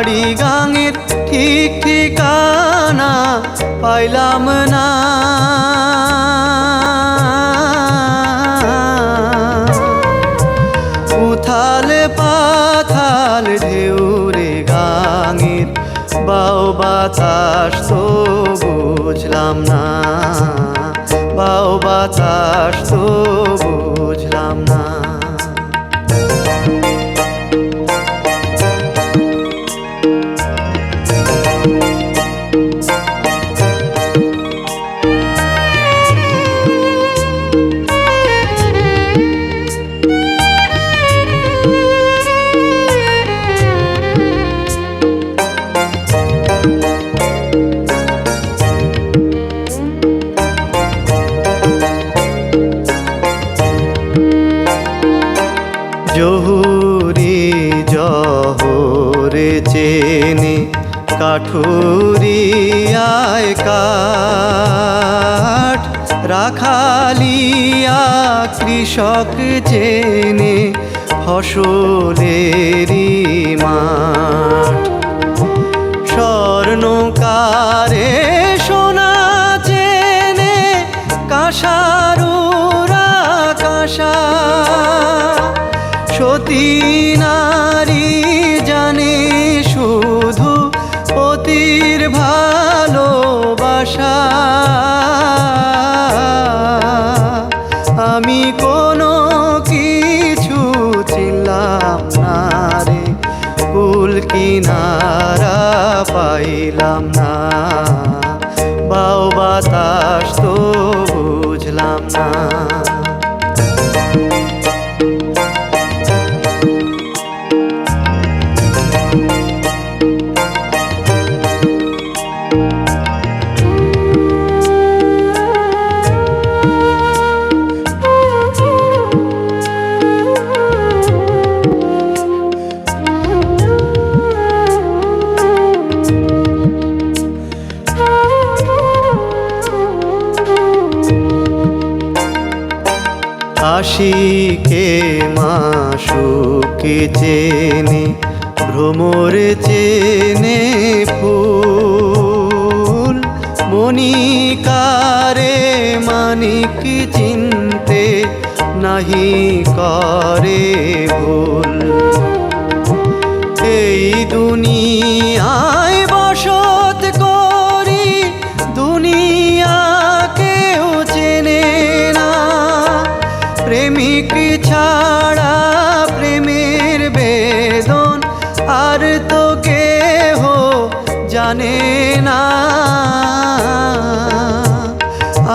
পাড়ি গাঙের ঠিক ঠিকানা পাইলাম না। উথাল পাথাল ঢেউরে গাঙের, বাও বাতাস তো বুঝলাম না। বাও বাতাস তো চেনে কাঠুরিয়ায় কাঠ রাখালিয়া কৃষক চেনে ফসলেরই মাঠ। স্বর্ণকারে সোনা চেনে কাঁসারুরা কাঁসা সতী আমি কোনো কিছু ছিলাম না রে। কিনারা পাইলাম না। বাও বাতাস তো বুঝলাম না। আশিকে মাসুকে চেনে ভ্রমর চেনে ফুল। মনিকারে মানিক চিনতে নাহি করে ভুল। এই দুনিয়ায় ছাড়া প্রেমের বেদন আর তো কেহ জানে না।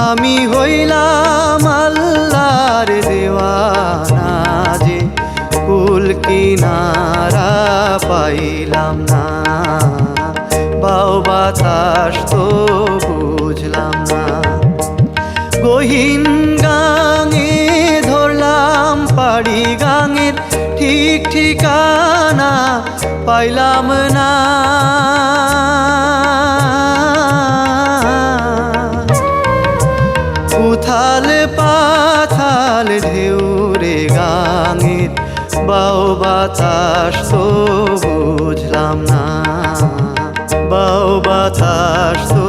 আমি হইলাম আল্লাহর দেওয়ানা যে কুল কিনারা পাইলাম না। বাও বাতাস তো ঠিকানা পাইলাম না। উথাল পাথাল ঢেউরে গাঙের বাও বাতাস তো বুঝলাম না। বাও বাতাস তো